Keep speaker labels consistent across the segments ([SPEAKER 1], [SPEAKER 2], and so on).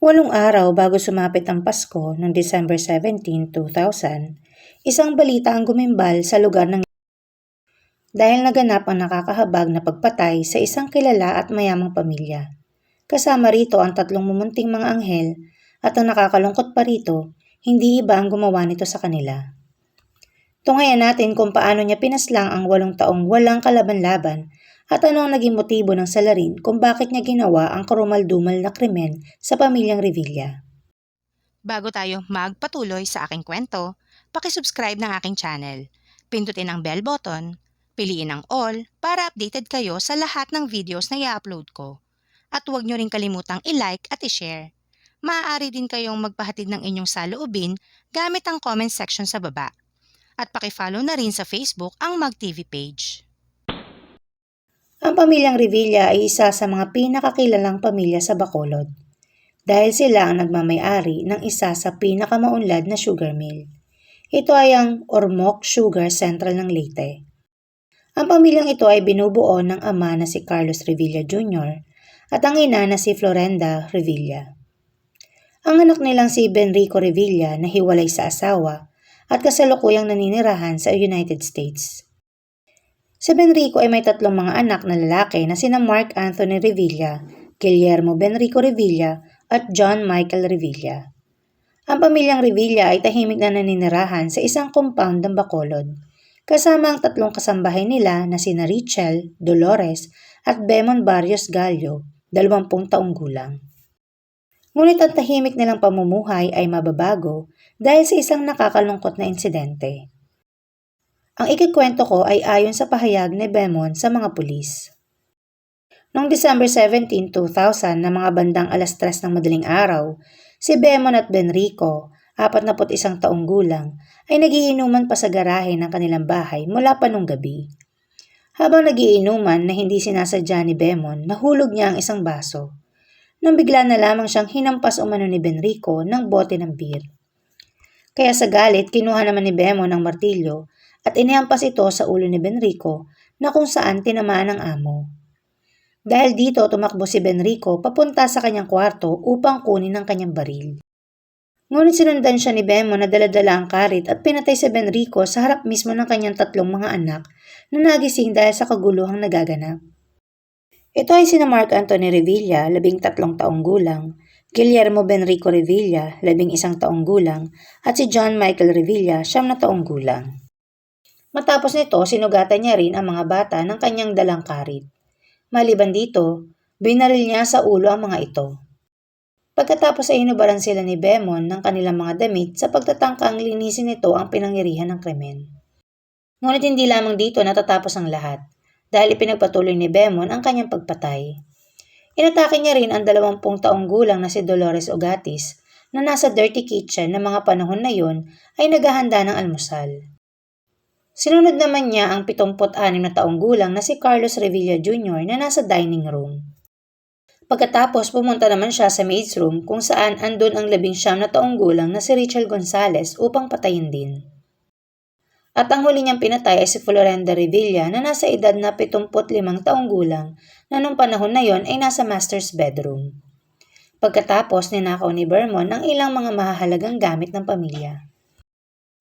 [SPEAKER 1] Walong araw bago sumapit ang Pasko noong December 17, 2000, isang balita ang gumimbal sa lugar ng dahil naganap ang nakakahabag na pagpatay sa isang kilala at mayamang pamilya. Kasama rito ang tatlong mumunting mga anghel at ang nakakalungkot pa rito, hindi iba ang gumawa nito sa kanila. Tunghayan natin kung paano niya pinaslang ang walong taong walang kalaban-laban at ano ang naging motibo ng salarin kung bakit niya ginawa ang karumal-dumal na krimen sa pamilyang Revilla.
[SPEAKER 2] Bago tayo magpatuloy sa aking kwento, pakisubscribe ng aking channel. Pindutin ang bell button, piliin ang all para updated kayo sa lahat ng videos na i-upload ko. At huwag nyo rin kalimutang i-like at i-share. Maaari din kayong magpahatid ng inyong saloobin gamit ang comment section sa baba. At pakifollow na rin sa Facebook ang MagTV page.
[SPEAKER 1] Ang pamilyang Revilla ay isa sa mga pinakakilalang pamilya sa Bacolod dahil sila ang nagmamayari ng isa sa pinakamaunlad na sugar mill. Ito ay ang Ormoc Sugar Central ng Leyte. Ang pamilyang ito ay binubuo ng ama na si Carlos Revilla Jr. at ang ina na si Florenda Revilla. Ang anak nilang si Benrico Revilla na hiwalay sa asawa at kasalukuyang naninirahan sa United States. Si Benrico ay may tatlong mga anak na lalaki na sina Mark Anthony Revilla, Guillermo Benrico Revilla at John Michael Revilla. Ang pamilyang Revilla ay tahimik na naninirahan sa isang compound ng Bacolod, kasama ang tatlong kasambahay nila na sina Richel, Dolores at Bemon Barrios Gallo, dalawampung taong gulang. Ngunit ang tahimik nilang pamumuhay ay mababago dahil sa isang nakakalungkot na insidente. Ang ikikwento ko ay ayon sa pahayag ni Bemon sa mga pulis. Noong December 17, 2000 na mga bandang alas 3 ng madaling araw, si Bemon at Benrico, 41 taong gulang, ay nagiinuman pa sa garahe ng kanilang bahay mula pa nung gabi. Habang nagiinuman na hindi sinasadya ni Bemon, nahulog niya ang isang baso. Nang bigla na lamang siyang hinampas umano ni Benrico ng bote ng beer. Kaya sa galit, kinuha naman ni Bemon ang martilyo at inihampas ito sa ulo ni Benrico na kung saan tinamaan ng amo. Dahil dito tumakbo si Benrico papunta sa kanyang kwarto upang kunin ang kanyang baril. Ngunit sinundan siya ni Bemo na daladala ang karit at pinatay si Benrico sa harap mismo ng kanyang tatlong mga anak na nagising dahil sa kaguluhang nagaganap. Ito ay sina Mark Anthony Revilla, labing tatlong taong gulang, Guillermo Benrico Revilla, labing isang taong gulang, at si John Michael Revilla, siyam na taong gulang. Matapos nito, sinugatan niya rin ang mga bata ng kanyang dalang karit. Maliban dito, binaril niya sa ulo ang mga ito. Pagkatapos ay inubaran sila ni Bemon ng kanilang mga damit sa pagtatangkang linisin nito ang pinangirihan ng krimen. Ngunit hindi lamang dito natatapos ang lahat, dahil ipinagpatuloy ni Bemon ang kanyang pagpatay. Inatake niya rin ang dalawampung taong gulang na si Dolores Ogatis na nasa dirty kitchen na mga panahon na yun ay naghahanda ng almusal. Sinunod naman niya ang 76 na taong gulang na si Carlos Revilla Jr. na nasa dining room. Pagkatapos pumunta naman siya sa maid's room kung saan andun ang labing siyam na taong gulang na si Rachel Gonzalez upang patayin din. At ang huli niyang pinatay ay si Florenda Revilla na nasa edad na 75 taong gulang na nung panahon na yon ay nasa master's bedroom. Pagkatapos ninakaw ni Bermon ang ilang mga mahahalagang gamit ng pamilya.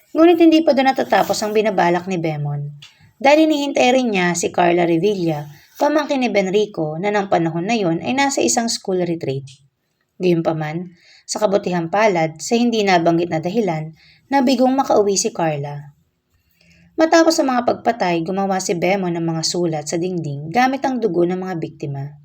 [SPEAKER 1] Ngunit hindi pa doon natatapos ang binabalak ni Bemon. Dahil hinihintay rin niya si Carla Revilla, pamangkin ni Benrico na ng panahon na yon ay nasa isang school retreat. Gayunpaman, sa kabutihang palad, sa hindi nabanggit na dahilan, nabigong makauwi si Carla. Matapos ang mga pagpatay, gumawa si Bemon ng mga sulat sa dingding gamit ang dugo ng mga biktima.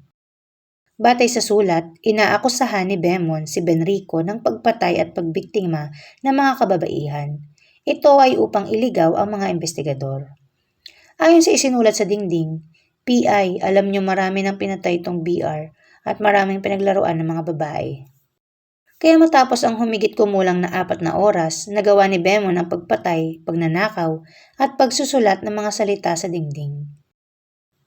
[SPEAKER 1] Batay sa sulat, inaakusahan ni Bemon si Benrico ng pagpatay at pagbiktima ng mga kababaihan ito ay upang iligaw ang mga investigador. Ayon sa isinulat sa dingding, PI, alam nyo marami ng pinatay itong BR at maraming pinaglaruan ng mga babae. Kaya matapos ang humigit kumulang na apat na oras, nagawa ni Bemo ng pagpatay, pagnanakaw, at pagsusulat ng mga salita sa dingding.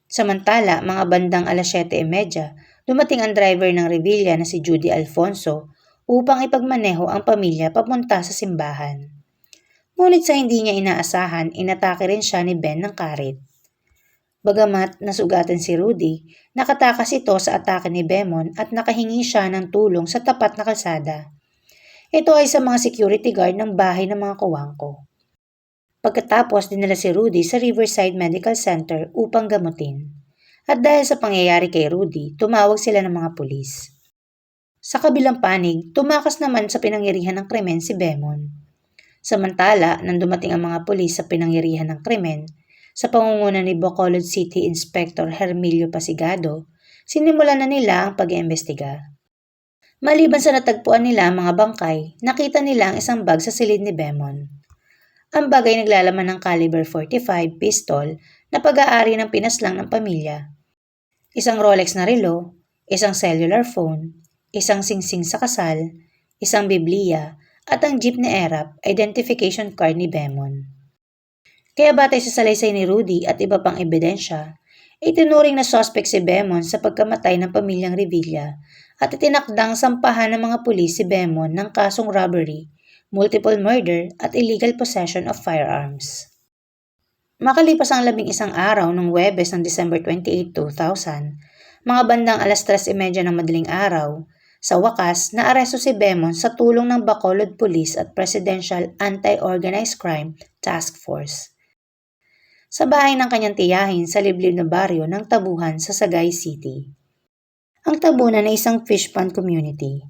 [SPEAKER 1] Samantala, mga bandang alas 7.30, dumating ang driver ng Revilla na si Judy Alfonso upang ipagmaneho ang pamilya papunta sa simbahan. Ngunit sa hindi niya inaasahan, inatake rin siya ni Ben ng karit. Bagamat nasugatan si Rudy, nakatakas ito sa atake ni Bemon at nakahingi siya ng tulong sa tapat na kalsada. Ito ay sa mga security guard ng bahay ng mga kuwangko. Pagkatapos dinala si Rudy sa Riverside Medical Center upang gamutin. At dahil sa pangyayari kay Rudy, tumawag sila ng mga pulis. Sa kabilang panig, tumakas naman sa pinangyarihan ng krimen si Bemon. Samantala, nang dumating ang mga pulis sa pinangyarihan ng krimen, sa pangunguna ni Bacolod City Inspector Hermilio Pasigado, sinimulan na nila ang pag-iimbestiga. Maliban sa natagpuan nila ang mga bangkay, nakita nila ang isang bag sa silid ni Bemon. Ang bag ay naglalaman ng caliber 45 pistol na pag-aari ng pinaslang ng pamilya. Isang Rolex na relo, isang cellular phone, isang singsing sa kasal, isang Biblia, at ang jeep ni Erap identification card ni Bemon. Kaya batay sa salaysay ni Rudy at iba pang ebidensya, itinuring na suspect si Bemon sa pagkamatay ng pamilyang Revilla at itinakdang sampahan ng mga pulis si Bemon ng kasong robbery, multiple murder at illegal possession of firearms. Makalipas ang labing isang araw ng Webes ng December 28, 2000, mga bandang alas 3.30 ng madaling araw, sa wakas, naaresto si Bemon sa tulong ng Bacolod Police at Presidential Anti-Organized Crime Task Force. Sa bahay ng kanyang tiyahin sa liblib na baryo ng Tabuhan sa Sagay City. Ang tabunan ay isang fish pond community.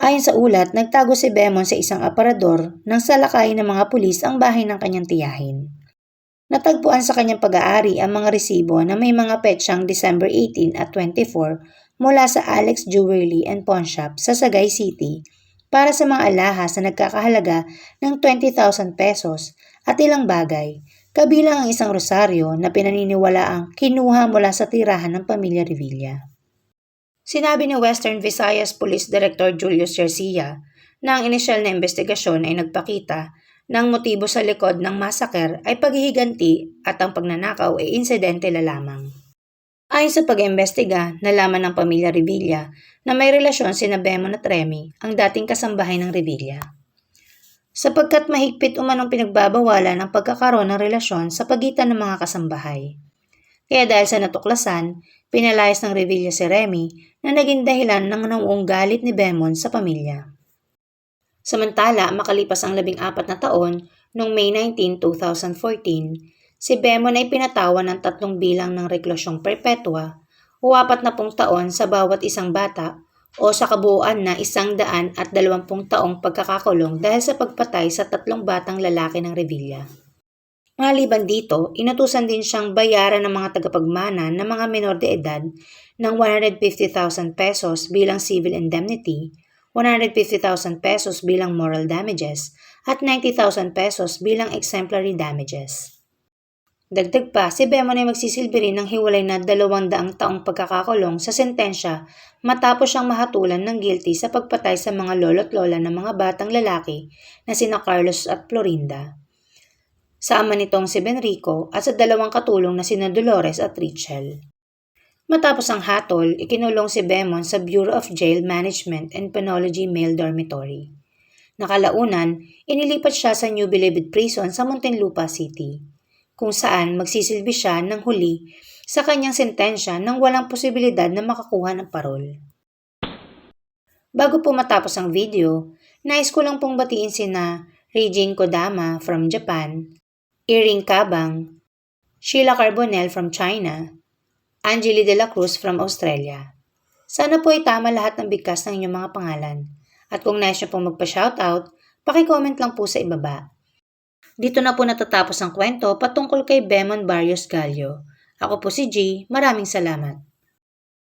[SPEAKER 1] Ayon sa ulat, nagtago si Bemon sa isang aparador nang salakay ng mga pulis ang bahay ng kanyang tiyahin. Natagpuan sa kanyang pag-aari ang mga resibo na may mga petsyang December 18 at 24 mula sa Alex Jewelry and Pawn Shop sa Sagay City para sa mga alahas na nagkakahalaga ng 20,000 pesos at ilang bagay, kabilang ang isang rosaryo na pinaniniwalaang kinuha mula sa tirahan ng pamilya Revilla. Sinabi ni Western Visayas Police Director Julius Garcia na ang inisyal na investigasyon ay nagpakita ng motibo sa likod ng masaker ay paghihiganti at ang pagnanakaw ay insidente la lamang. Ayon sa pag-imbestiga, nalaman ng pamilya Revilla na may relasyon sina Bemon at Remy, ang dating kasambahay ng Revilla. Sapagkat mahigpit umanong pinagbabawalan ang pagkakaroon ng relasyon sa pagitan ng mga kasambahay. Kaya dahil sa natuklasan, pinalayas ng Revilla si Remy na naging dahilan ng nauong galit ni Bemon sa pamilya. Samantala, makalipas ang labing apat na taon, noong May 19, 2014, si Bemon ay pinatawan ng tatlong bilang ng reklusyong perpetua o apat na pung taon sa bawat isang bata o sa kabuuan na isang daan at dalawampung taong pagkakakulong dahil sa pagpatay sa tatlong batang lalaki ng Revilla. Maliban dito, inutusan din siyang bayaran ng mga tagapagmana ng mga menor de edad ng 150,000 pesos bilang civil indemnity 150,000 pesos bilang moral damages at 90,000 pesos bilang exemplary damages. Dagdag pa, si Bemon ay magsisilbi rin ng hiwalay na dalawang daang taong pagkakakulong sa sentensya matapos siyang mahatulan ng guilty sa pagpatay sa mga lolo't lola ng mga batang lalaki na sina Carlos at Florinda. Sa ama nitong si Benrico at sa dalawang katulong na sina Dolores at Richel. Matapos ang hatol, ikinulong si Bemon sa Bureau of Jail Management and Penology Male Dormitory. Nakalaunan, inilipat siya sa New Bilibid Prison sa Muntinlupa City, kung saan magsisilbi siya ng huli sa kanyang sentensya nang walang posibilidad na makakuha ng parol. Bago po matapos ang video, nais ko lang pong batiin sina Reijin Kodama from Japan, Iring Kabang, Sheila Carbonell from China, Angeli De La Cruz from Australia. Sana po ay tama lahat ng bigkas ng inyong mga pangalan. At kung nais nyo pong magpa-shoutout, pakicomment lang po sa ibaba. Dito na po natatapos ang kwento patungkol kay Bemon Barrios Gallo. Ako po si G. Maraming salamat.